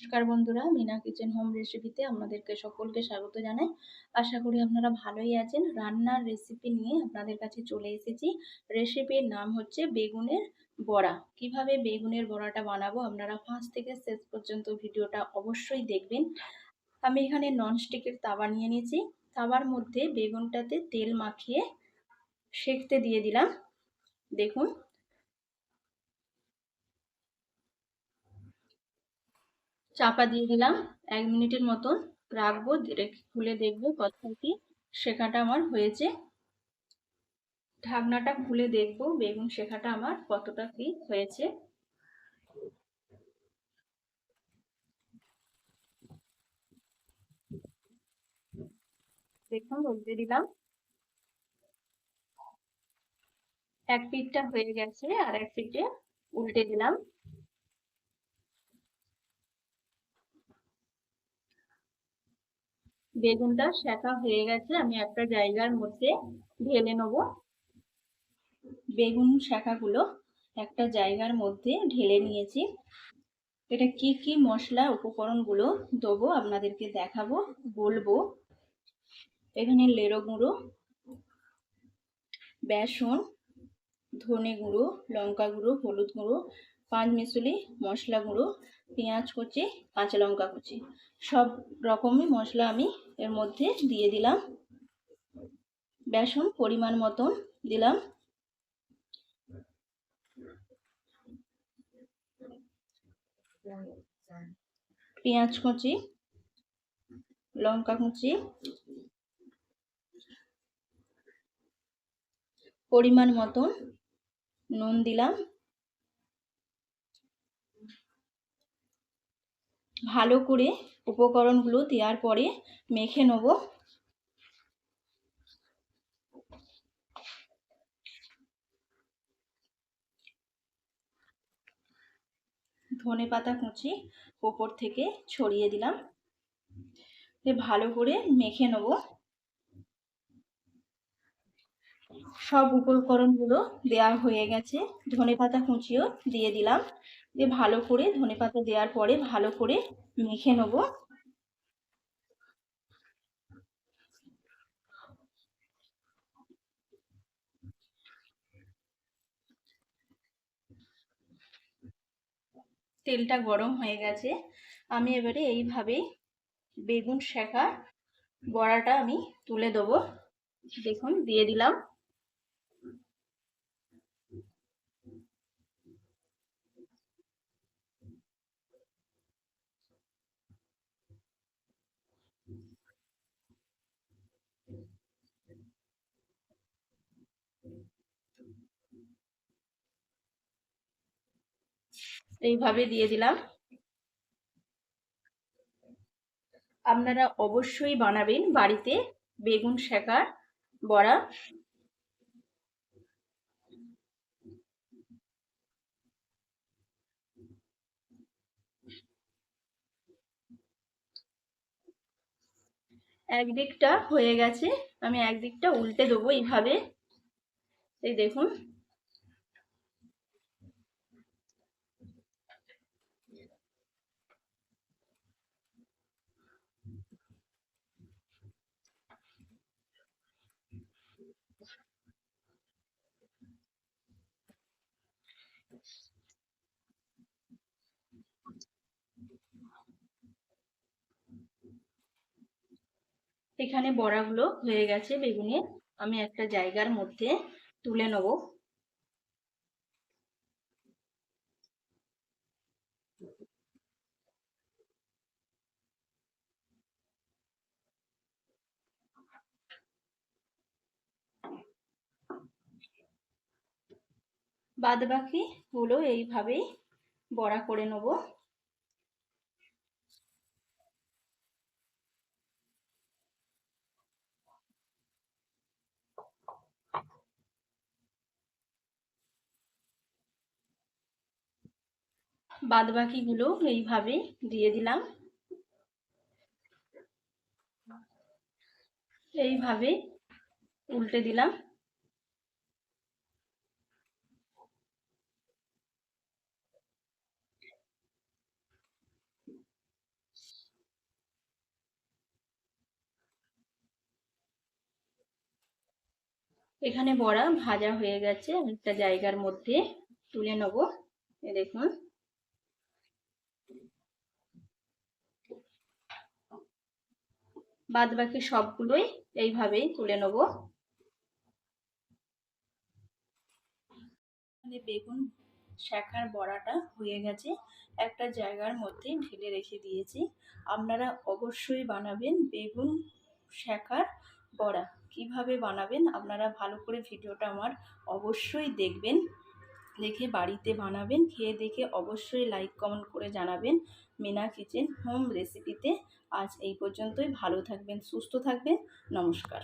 নমস্কার বন্ধুরা, Mina kitchen home রেসিপিতে আপনাদেরকে সকলকে স্বাগত জানাই। আশা করি আপনারা ভালোই আছেন। রান্নার রেসিপি নিয়ে আপনাদের কাছে চলে এসেছি। রেসিপির নাম হচ্ছে বেগুনের বড়া। কীভাবে বেগুনের বড়াটা বানাবো আপনারা ফার্স্ট থেকে শেষ পর্যন্ত ভিডিওটা অবশ্যই দেখবেন। আমি এখানে ননস্টিকের তাওয়া নিয়ে নিয়েছি। তাওয়ার মধ্যে বেগুনটাতে তেল মাখিয়ে সেঁকতে দিয়ে দিলাম। দেখুন চাপা দিয়ে দিলাম। এক মিনিটের মতন রাখব খুলে দেখব কত কি শেখাটা আমার হয়েছে। ঢাকনাটা খুলে দেখব, বেগুন শেখাটা আমার কতটা কি হয়েছে। দেখুন বলতে দিলাম। এক পিঠটা হয়ে গেছে আর এক পিঠে উল্টে দিলাম। বেগুনটা শেখা হয়ে গেছে, আমি একটা জায়গার মধ্যে ঢেলে নেব। বেগুন শেখাগুলো একটা জায়গার মধ্যে ঢেলে নিয়েছি। এটা কি কি মশলা উপকরণগুলো দেবো আপনাদেরকে দেখাবো, বলব। এখানে লেরো গুঁড়ো, বেসন, ধনে গুঁড়ো, লঙ্কা গুঁড়ো, হলুদ গুঁড়ো পাঁচ মিশুলি মশলা গুঁড়ো, পেঁয়াজ কুচি, কাঁচা লঙ্কা কুচি। সব রকমই মশলা আমি এর মধ্যে দিয়ে দিলাম। বেসন পরিমাণ মতন দিলাম। পেঁয়াজ কুচি, লঙ্কা কুচি, পরিমাণ মতন নুন দিলাম। ভালো করে উপকরণগুলো দেওয়ার পরে মেখে নেব। ধনে পাতা কুচি ওপর থেকে ছড়িয়ে দিলাম। ভালো করে মেখে নেব। সব উপকরণগুলো দেওয়া হয়ে গেছে। ধনে পাতা কুচিও দিয়ে দিলাম। দিয়ে ভালো করে ধনে পাতা দেওয়ার পরে ভালো করে মেখে নেব। তেলটা গরম হয়ে গেছে। আমি এবারে এইভাবে বেগুন শেখা বড়াটা আমি তুলে দেবো। দেখুন, দিয়ে দিলাম। এইভাবে দিয়ে দিলাম। আপনারা অবশ্যই বানাবেন বাড়িতে বেগুন শেখার বড়া। একদিকটা হয়ে গেছে, আমি একদিকটা উল্টে দেবো এইভাবে। এই দেখুন। এখানে বড়াগুলো হয়ে গেছে বেগুনের আমি একটা জায়গার মধ্যে তুলে নেব। বাদ বাকি গুলো এইভাবেই বড়া করে নেব। বাদ বাকিগুলো এইভাবে দিয়ে দিলাম। এইভাবে উল্টে দিলাম। এখানে বড়া ভাজা হয়ে গেছে, একটা জায়গার মধ্যে তুলে নেব। দেখুন। বাদ বাকি সবগুলোই এইভাবেই তুলে নেব। বেগুন শাখার বড়াটা হয়ে গেছে, একটা জায়গার মধ্যে ঢেলে রেখে দিয়েছি। আপনারা অবশ্যই বানাবেন বেগুন শাখার বড়া কীভাবে বানাবেন? আপনারা ভালো করে ভিডিওটা আমার অবশ্যই দেখবেন। দেখে বাড়িতে বানাবেন। খেয়ে দেখে অবশ্যই লাইক কমেন্ট করে জানাবেন মিনা কিচেন হোম রেসিপিতে আজ এই পর্যন্তই। ভালো থাকবেন, সুস্থ থাকবেন। নমস্কার।